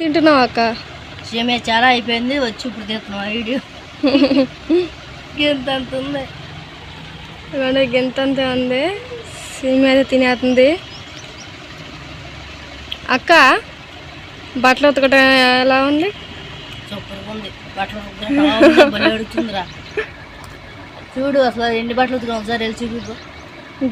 తింటున్నావు అక్క? సేమే చాలా అయిపోయింది. వచ్చి ఇప్పుడు తీస్తున్నాం వీడియో. ఎంత అంత ఉంది. ఇవ్వండి గింతంత ఉంది. సీమ్ అయితే తినేస్తుంది అక్క బట్టలు ఉతకటం ఎలా ఉంది? సూపర్గా ఉంది. బట్టలు చూడు అసలు ఎన్ని బట్టలు ఉతుకున్నాం ఒకసారి వెళ్ళి చూపిపో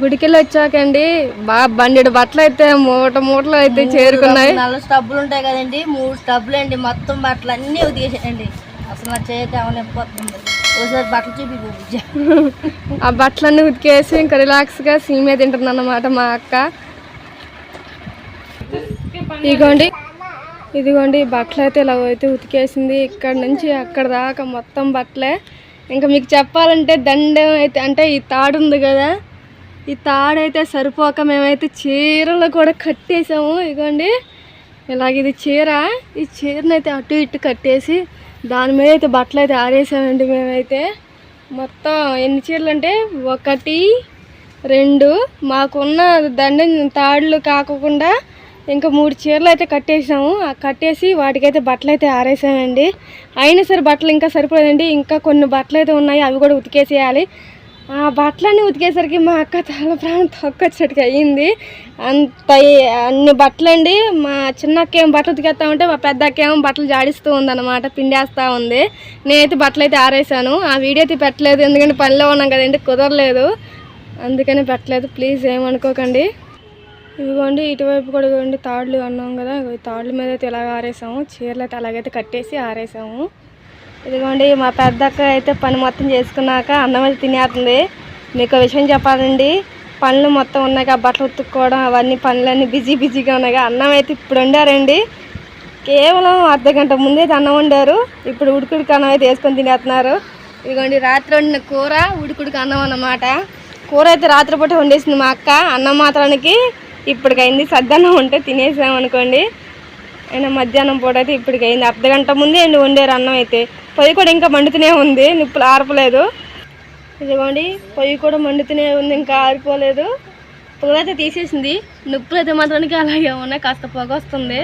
గుడికెళ్ళి వచ్చాకండి. బాగా బండెడు బట్టలు అయితే మూట మూటలు అయితే చేరుకున్నాయి. నల్ల స్టబ్బులు ఉంటాయి కదండి. మూడు స్టబ్బులు అండి. మొత్తం బట్టలు అన్నీ ఉతికేసాయండి. అసలు నా చేతి ఒకసారి బట్టలు బుజ్జ. ఆ బట్టలన్నీ ఉతికేసి ఇంకా రిలాక్స్గా సీమే తింటుంది అన్నమాట మా అక్క. ఇదిగోండి ఇదిగోండి బట్టలు అయితే ఇలా అయితే ఉతికేసింది. ఇక్కడ నుంచి అక్కడ దాకా మొత్తం బట్టలే. ఇంకా మీకు చెప్పాలంటే దండం అయితే అంటే ఈ తాడు ఉంది కదా. ఈ తాడు అయితే సరిపోక మేమైతే చీరలు కూడా కట్టేసాము ఇదిగోండి ఇలాగ ఇది చీర. ఈ చీరను అయితే అటు ఇటు కట్టేసి దాని మీద అయితే బట్టలు అయితే ఆరేసామండి మేమైతే. మొత్తం ఎన్ని చీరలు అంటే ఒకటి రెండు. మాకున్న దండం తాడులు కాకుండా ఇంకా మూడు చీరలు అయితే కట్టేసాము కట్టేసి వాటికైతే బట్టలు అయితే ఆరేసామండి. అయినా సరే బట్టలు ఇంకా సరిపోలేదండి. ఇంకా కొన్ని బట్టలు అయితే ఉన్నాయి అవి కూడా ఉతికేసేయాలి. ఆ బట్టలన్నీ ఉతికేసరికి మా అక్క తల ప్రాణం తొక్కొచ్చేటికి అయ్యింది. అంత అన్ని బట్టలండి మా చిన్న అక్క ఏం బట్టలు ఉతికేస్తా ఉంటే మా పెద్ద అక్క ఏమో బట్టలు జాడిస్తూ ఉందన్నమాట పిండేస్తూ ఉంది. నేనైతే బట్టలు అయితే ఆరేసాను ఆ వీడియో అయితే పెట్టలేదు ఎందుకంటే పనిలో ఉన్నాం కదండి కుదరలేదు. అందుకని పెట్టలేదు ప్లీజ్ ఏమనుకోకండి ఇదిగోండి ఇటువైపు కూడా ఇదిగోండి తాళ్ళు అన్నాం కదా ఇగో తాళ్ళ మీద అయితే ఇలాగ ఆరేసాము చీరలు అయితే అలాగైతే కట్టేసి ఆరేసాము. ఇదిగోండి మా పెద్దక్క అయితే పని మొత్తం చేసుకున్నాక అన్నం అయితే తినేస్తుంది. మీకు విషయం చెప్పాలండి పనులు మొత్తం ఉన్నాయి బట్టలు ఉతుక్కోవడం అవన్నీ పనులన్నీ బిజీ బిజీగా ఉన్నాయి అన్నం అయితే ఇప్పుడు వండారండి. కేవలం అర్ధ గంట ముందే అయితే అన్నం వండారు. ఇప్పుడు ఉడుకుడికి అన్నం అయితే వేసుకొని తినేస్తున్నారు. ఇదిగోండి రాత్రి వండిన కూర ఉడికుడికి అన్నం అన్నమాట. కూర అయితే రాత్రిపూట వండేసింది మా అక్క అన్నం మాత్రానికి ఇప్పటికైంది. సద్దన్నం ఉంటే తినేసాం అనుకోండి అయినా మధ్యాహ్నం పూట అయితే ఇప్పటికైంది. అర్ధగంట అర్ధ గంట ముందే అండి వండారు అన్నం అయితే. పొయ్యి కూడా ఇంకా మండుతూనే ఉంది నిప్పులు ఆరపలేదు. ఇదిగోండి పొయ్యి కూడా మండుతూనే ఉంది ఇంకా ఆరిపోలేదు. పొగ అయితే తీసేసింది నిప్పులు అయితే మాత్రానికి అలాగే ఉన్నాయి కాస్త పొగ వస్తుంది.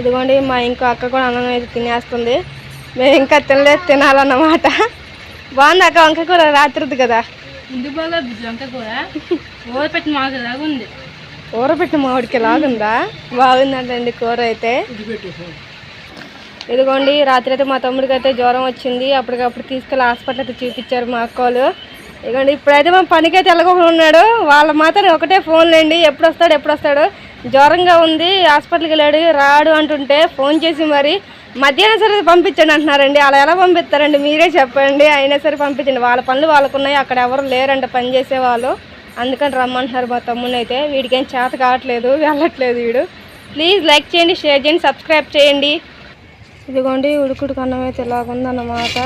ఇదిగోండి మా ఇంకో అక్క కూడా అన్నం అయితే తినేస్తుంది. మేము ఇంకా తినలేదు తినాలన్నమాట. బాగుంది అక్క వంకాయ కూర రాత్రిది కదా. ముందు బాగా బిజ్జంక కూర. కూర పెట్టి మాకు లాగా ఉంది. కూర పెట్టిన మామిడికి లాగుందా బాగుందంటండి కూర అయితే. ఇదిగోండి రాత్రి అయితే మా తమ్ముడికి అయితే జ్వరం వచ్చింది. అప్పటికప్పుడు తీసుకెళ్ళి హాస్పిటల్ అయితే చూపించారు మా అక్కలు. ఇదిగోండి ఇప్పుడైతే మా పనికైతే వెళ్ళకుండా ఉన్నాడు. వాళ్ళ మాత్రం ఒకటే ఫోన్ లేండి. ఎప్పుడు వస్తాడు ఎప్పుడు వస్తాడు? జ్వరంగా ఉంది హాస్పిటల్కి వెళ్ళాడు రాడు అంటుంటే ఫోన్ చేసి మరి మధ్యాహ్నం సరే పంపించండి అంటున్నారండి. అలా ఎలా పంపిస్తారండి? మీరే చెప్పండి. అయినా సరే పంపించండి. వాళ్ళ పనులు వాళ్ళకున్నాయి. అక్కడ ఎవరు లేరంట పని చేసే వాళ్ళు అందుకని రమ్మంటున్నారు మా తమ్ముని అయితే వీడికేం చేత కావట్లేదు వెళ్ళట్లేదు వీడు. ప్లీజ్ లైక్ చేయండి షేర్ చేయండి సబ్స్క్రైబ్ చేయండి. ఇదిగోండి ఉడుకుడు కన్నం అయితే ఇలాగుందన్నమాట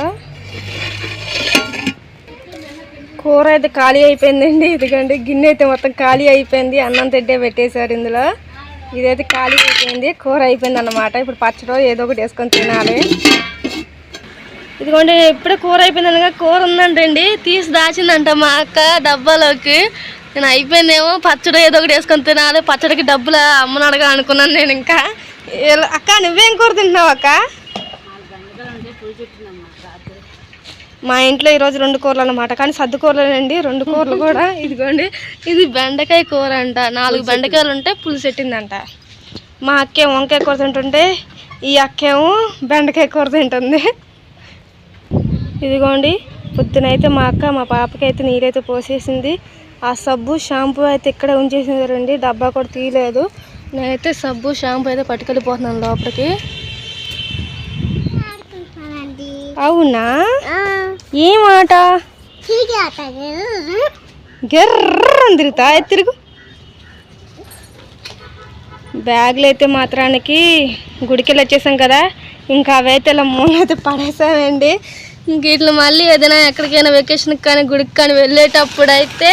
కూర అయితే ఖాళీ అయిపోయిందండి. ఇదిగోండి గిన్నె అయితే మొత్తం ఖాళీ అయిపోయింది. అన్నం తిడ్డే పెట్టేశారు ఇందులో. ఇదైతే ఖాళీ అయిపోయింది కూర అయిపోయింది అన్నమాట ఇప్పుడు పచ్చడో ఏదో ఒకటి వేసుకొని తినాలి. ఇదిగోండి ఇప్పుడే కూర అయిపోయింది అనగా కూర ఉందంటండి. తీసి దాచిందంట మా అక్క డబ్బాలోకి. నేను అయిపోయిందేమో పచ్చడి ఏదో ఒకటి వేసుకొని తినాలి. పచ్చడికి డబ్బులు అమ్మని అడగా అనుకున్నాను నేను ఇంకా. అక్క నువ్వేం కూర తింటున్నావు అక్క? మా ఇంట్లో ఈరోజు రెండు కూరలు అన్నమాట కానీ సర్దు కూరలేనండి. రెండు కూరలు కూడా ఇదిగోండి. ఇది బెండకాయ కూర అంట. నాలుగు బెండకాయలు ఉంటే పులుసు పెట్టిందంట. మా అక్కే వంకాయ కూర తింటుంటే ఈ అక్కేమో బెండకాయ కూర తింటుంది. ఇదిగోండి పొద్దునైతే మా అక్క మా పాపకైతే నీరైతే పోసేసింది. ఆ సబ్బు షాంపూ అయితే ఇక్కడే ఉంచేసింది రండి డబ్బా కూడా తీయలేదు. నేనైతే సబ్బు షాంపూ అయితే పట్టుకెళ్ళిపోతున్నాను లోపలికి. అవునా? ఏం ఆట గెర్రని తిరుగుతా. తిరుగు. బ్యాగులు అయితే మాత్రానికి గుడికి వచ్చేసాం కదా. ఇంకా అవైతే ఇలా మూలైతే పడేసామండి. ఇంక ఇట్లా మళ్ళీ ఏదైనా ఎక్కడికైనా వెకేషన్కి కానీ గుడికి కానీ వెళ్ళేటప్పుడు అయితే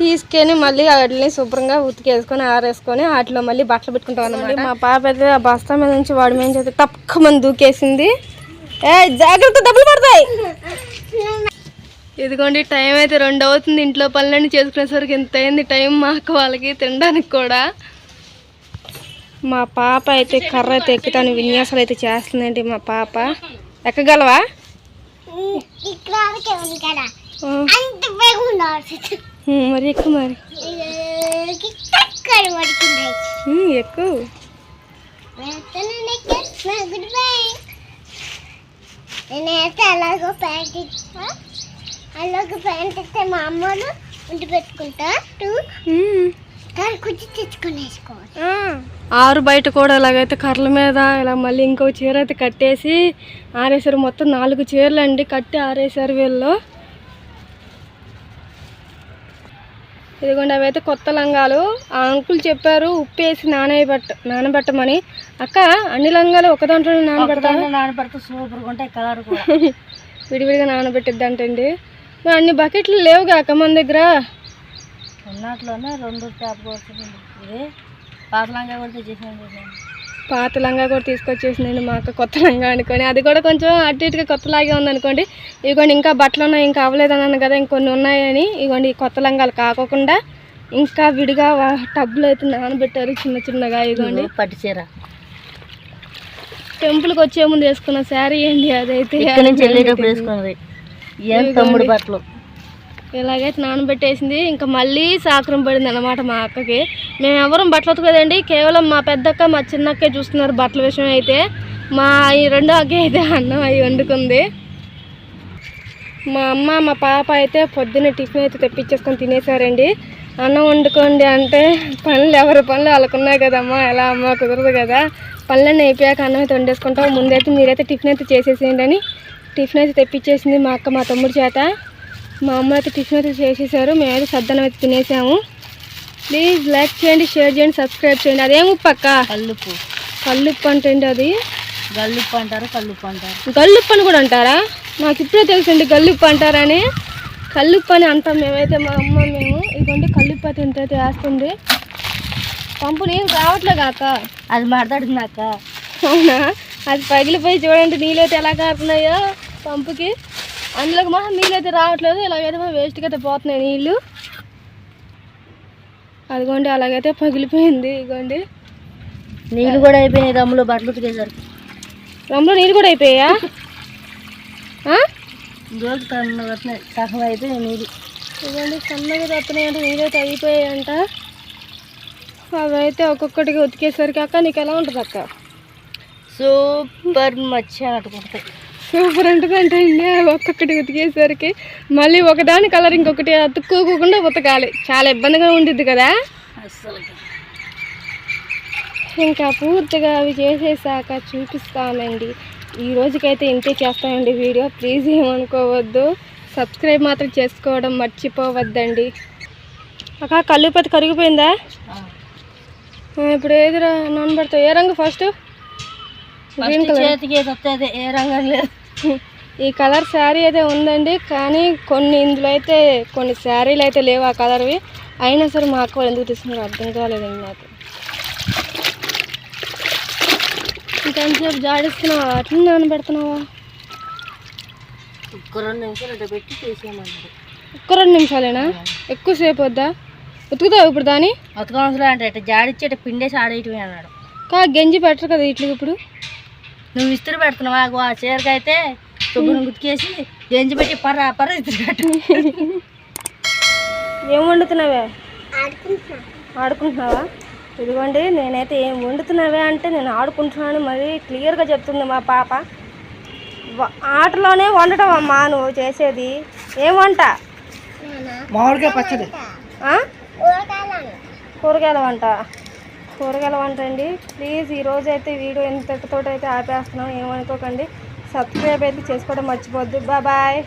తీసుకొని మళ్ళీ వాటిని శుభ్రంగా ఉతికేసుకొని ఆరేసుకొని వాటిలో మళ్ళీ బట్టలు పెట్టుకుంటాం అన్నమాట. మా పాప అయితే ఆ బస్తా మీద నుంచి వాడి మీద అయితే తక్కువ మంది దూకేసింది. ఏ జాగ్రత్త డబ్బులు పడతాయి. ఇదిగోండి టైం అయితే రెండు అవుతుంది. ఇంట్లో పనులన్నీ చేసుకునేసరికి ఎంత అయింది టైం మాకు వాళ్ళకి తినడానికి కూడా. మా పాప అయితే కర్ర అయితే ఎక్కుతాను విన్యాసాలు అయితే చేస్తుందండి మా పాప. ఎక్కగలవా? మరి ఎక్కువ మరి. ఎక్కువ. నేనైతే అలాగో ప్యాంట్ అలాగో ప్యాంట్ ఇస్తే మా అమ్మలు ఉండి పెట్టుకుంటా. కుర్చీ తెచ్చుకొని వేసుకోవాలి. ఆరు బయట కూడా ఇలాగైతే కర్రల మీద ఇలా మళ్ళీ ఇంకో చీర అయితే కట్టేసి ఆరేసారు. మొత్తం నాలుగు చీరలు అండి కట్టి ఆరేసారు వీళ్ళు. ఇదిగోండి అవి అయితే కొత్త లంగాలు. ఆ అంకుల్ చెప్పారు ఉప్పు వేసి నానబెట్ట నానబెట్టమని. అక్క అన్ని లంగాలు ఒక దాంట్లోనే నానబెడతా నానబడితే సూపర్గా ఉంటాయి కలర్ విడివిడిగా నానబెట్టిద్ది అంటండి. మరి అన్ని బకెట్లు లేవుగా అక్క మన దగ్గర? ఉన్నట్లోనే రెండు ట్యాప్ కొడుతుంది. ఇది పాతలంగా కూడా తెచ్చేసాను పాత లంగా కూడా తీసుకొచ్చేసిందండి మా అక్క కొత్త లంగా అనుకొని. అది కూడా కొంచెం అటు ఇటుగా కొత్తలాగే ఉందనుకోండి. ఇదిగోండి ఇంకా బట్టలు ఉన్నాయి ఇంకా అవ్వలేదు అన్నాను కదా ఇంకొన్ని ఉన్నాయని. ఇదిగోండి కొత్త లంగాలు కాకోకుండా ఇంకా విడిగా టబ్బులు అయితే నానబెట్టారు చిన్న చిన్నగా ఇదిగోండి పట్టు చీర. టెంపుల్కి వచ్చే ముందు వేసుకున్న శారీ ఏంటి అదైతే? ఇక్కడ నుంచి వెళ్ళేటప్పుడు వేసుకున్నది. ఏం తమ్ముడు బట్టలు? ఇలాగైతే నానబెట్టేసింది ఇంకా మళ్ళీ సాకరం పడింది అనమాట మా అక్కకి. మేము ఎవరం బట్టలు ఉతకదండి కేవలం మా పెద్దక్క మా చిన్నక్కే చూస్తున్నారు బట్టల విషయం అయితే. మా ఈ రెండో అక్క అయితే అన్నం అవి వండుకుంది. మా అమ్మ మా పాప అయితే పొద్దున్న టిఫిన్ అయితే తెప్పించేసుకొని తినేసారండి. అన్నం వండుకోండి అంటే పనులు ఎవరి పనులు వాళ్ళకున్నాయి కదమ్మా. ఎలా అమ్మ కుదరదు కదా. పనులన్నీ అయిపోయాక అన్నం అయితే వండేసుకుంటాం. ముందైతే మీరైతే టిఫిన్ అయితే చేసేసేయండి అని టిఫిన్ అయితే తెప్పించేసింది మా అక్క మా తమ్ముడి చేత. మా అమ్మ అయితే టిఫిన్ అయితే చేసేసారు. మేమైతే సద్దనం అయితే తినేసాము. ప్లీజ్ లైక్ చేయండి షేర్ చేయండి సబ్స్క్రైబ్ చేయండి. అదేం ఉప్పు అక్క? కల్లుప్పు. కల్లుప్పు అంటే అది? గల్లుప్పు అంటారు కల్లుప్పు అంటారు. గల్లుప్పు అని కూడా అంటారా? నాకు ఇప్పుడే తెలుసండి గల్లుప్పు అంటారని. కల్లుప్పు అని అంటాం మేమైతే మా అమ్మ మేము. ఇదిగోండి కల్లుప్పు అయితే ఇంత అయితే వేస్తుంది. పంపు నీళ్ళు రావట్లే కాక అది మాట్లాడుతున్నాక అవునా? అది పగిలిపోయి చూడండి నీళ్ళు అయితే ఎలా కారుతున్నాయో పంపుకి. అందులోకి మా నీళ్ళు అయితే రావట్లేదు. ఇలాగైతే మా వేస్ట్గా అయితే పోతున్నాయి నీళ్ళు. అదిగోండి అలాగైతే పగిలిపోయింది. ఇదిగోండి. నీళ్ళు కూడా అయిపోయినాయి రమ్ములో బట్టలు ఉతికేసరికి. రమ్లో నీళ్ళు కూడా అయిపోయా రోజు సగం అయితే నీళ్ళు. ఇదిగోండి సన్నగా తప్పునాయంట నీళ్ళు అయితే అయిపోయాయంట. అవి అయితే ఒక్కొక్కటికి ఉతికేసరికి అక్క నీకు ఎలా ఉంటుంది అక్క సూపర్ మచ్చి అన్నట్టు కొడతాయి సూపర్ ఉంటుందంటే ఒక్కొక్కటి ఉతికేసరికి మళ్ళీ ఒకదాని కలర్ ఇంకొకటి అతుక్కోకుండా ఉతకాలి. చాలా ఇబ్బందిగా ఉండిద్ది కదా? ఇంకా పూర్తిగా అవి చేసేసాక చూపిస్తామండి ఈ రోజుకైతే ఇంతే చేస్తామండి వీడియో. ప్లీజ్ ఏమనుకోవద్దు. సబ్స్క్రైబ్ మాత్రం చేసుకోవడం మర్చిపోవద్దండి. అక్క కల్లుపతి కరిగిపోయిందా? ఇప్పుడు ఏదిరా? నానబెడతావు ఏ రంగు ఫస్ట్? Green colour. ఏది ఏ రంగం లేదు. ఈ కలర్ శారీ అయితే ఉందండి కానీ కొన్ని ఇందులో అయితే కొన్ని శారీలు అయితే లేవు ఆ కలర్వి. అయినా సరే మా అక్క వాళ్ళు ఎందుకు తీసుకున్నారు అర్థం కాలేదండి నాకు ఇంకొంచెంసేపు జాడిస్తున్నావా? అట్లా నానబెడుతున్నావా ఒక్క రెండు నిమిషాలు ఇట్లా పెట్టి తీసేయమన్నారు ఒక్క రెండు నిమిషాలేనా? ఎక్కువసేపు వద్దా? ఉతుకుతావు ఇప్పుడు దాని? ఉతకవసరం అంటే ఇట్లా జాడిచ్చి ఇట్లా పిండేసి ఆడేయటమే అన్నాడు. కా గంజి పెట్టరు కదా ఇట్లకి ఇప్పుడు? నువ్వు ఇస్త్రీ పెడుతున్నావా? ఆ చీరకి అయితే శుభ్రం గుతికేసి గంజి పెట్టి పర్ర పర్ర ఇస్త్రీ పెట్టు. ఏం వండుతున్నావే? ఆడుకుంటున్నావా? ఇదిగోండి నేనైతే ఏం వండుతున్నావే అంటే నేను ఆడుకుంటున్నాను మరి క్లియర్గా చెప్తుంది మా పాప. ఆటలోనే వండటం అమ్మా నువ్వు చేసేది. ఏం వంట? మామిడికాయ పచ్చడి. ఆ? కూరగాయల వంట. కూరగాయల వంట అండి. ప్లీజ్ ఈరోజు అయితే వీడియో ఎంతటితో అయితే ఆపేస్తున్నాం ఏమనుకోకండి. సబ్స్క్రైబ్ అయితే చేసుకోవడం మర్చిపోద్దు. బాయ్.